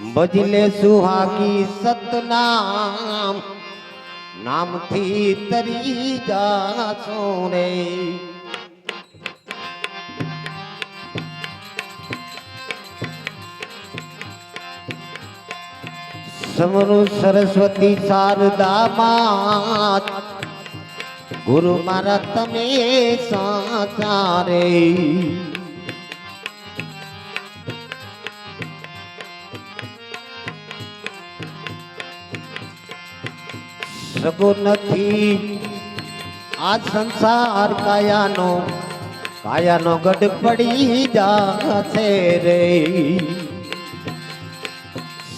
ભજલે સુહાગી સતનામ, નામથી તરી જાશો રે. સમરુ સરસ્વતી શારદા માત ગુરુ મારા તમે સાચા રે. સગો નથી. આ સંસાર કાયાનો કાયાનો ગઢ પડી જાશે રે.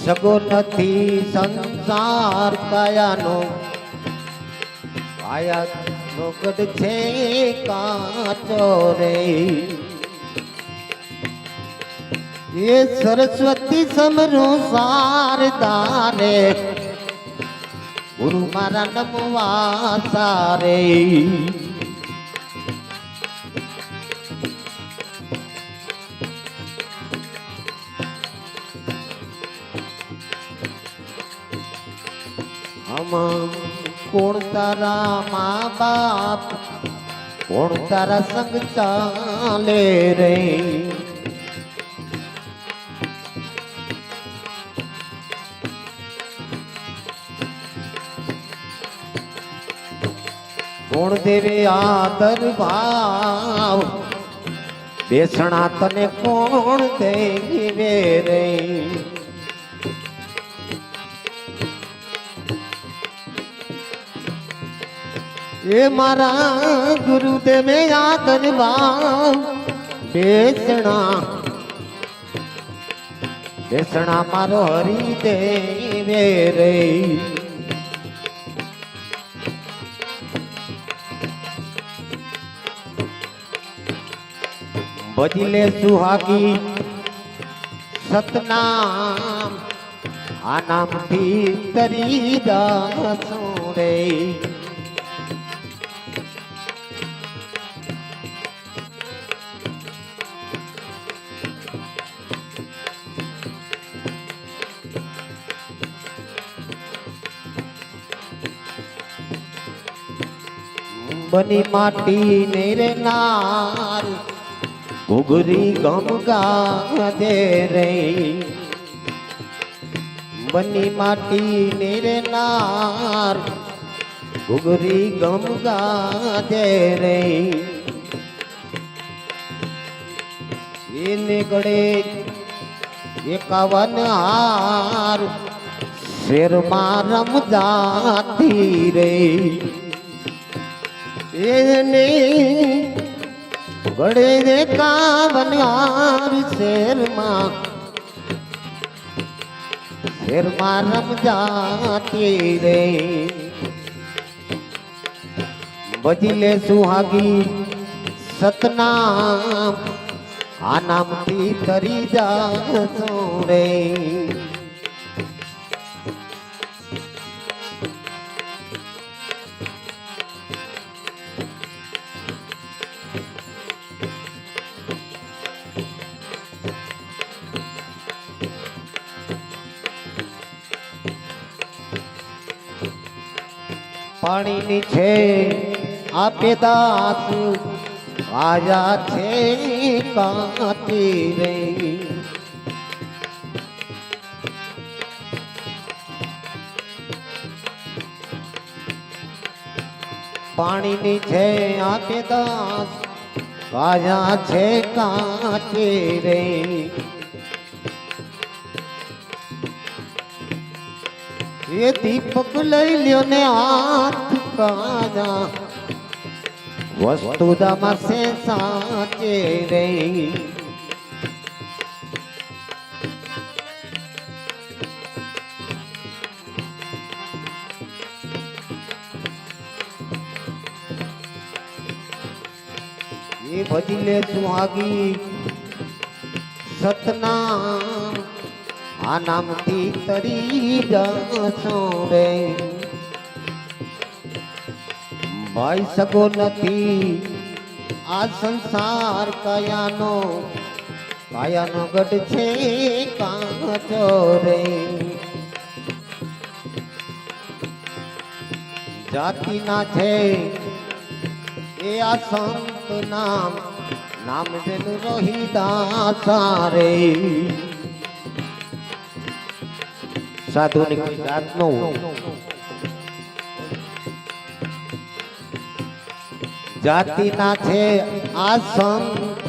સગો નથી સંસાર કાયાનો કાયાનો ગઢ છે કાચો રે. એ સરસ્વતી સમરો સાર રે ગુરુ મારા નમવા સારે કોણ તારા મા બાપ? કોણ તારા સંગ ચાલે રે? કોણ દેવે આદર ભાવ. બેસણા તને કોણ દેવે રે? એ મારા ગુરુદેવે આદર ભાવ. બેસણા. બેસણા મારો હરી દેવે રે. ભજલે સુહાગી સતનામ આ નામથી તરી જાશો રે બની માટી ને ઘુઘરી ગમ ગાદે રે બની માટી ને રે નાર, ઘુઘરી ગમ ગાદે રે એને ગળે એકાવન હાર, શેરમાં રમજાતી રે એને ગળે રે કાવનાર શેરમાં. શેરમાં રમજાતી રે. ભજલે સુહાગી સતનામ. આ નામથી તરી જાશો રે પાણીની છે આપે દાસ આજા છે કાતી રે પાણીની છે આપે દાસ આજા છે કાતી રે એ દીપક લઈ લ્યો ને હાથ કાજા વસ્તુ દમસે સાચે રે એ ભજલે સુહાગી સતનામ આ નામથી તરી જશો રે. ભાઈ શકો નથી આ સંસાર કયાનો. કાયાનો ગઢ છે કાચો રે. જાતિના છે એ આ સંત નામ. નામ જેનું રોહિદાસા રે સાધુની કોઈ જાત ન જાતિના છે આ સંત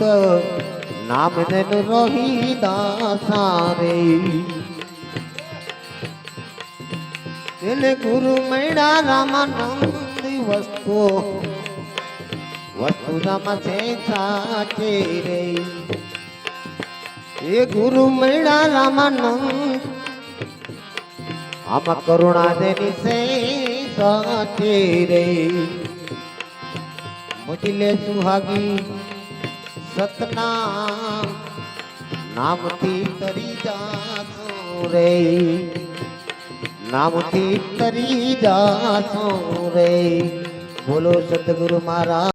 નામ જેનું રોહી દાસારે. એને ગુરુ મૈડા રામાનંદ વસ્તુ વસ્તુ રામ છે સાચે રે. એ ગુરુ મૈડા રામાનંદ આમાં કરુણા દેની સે સાચે રે. મુજલે સુહાગી સતનામ, નામથી તરી જાસો રે. નામથી તરી જાસો રે. બોલો સદગુરુ મહારાજ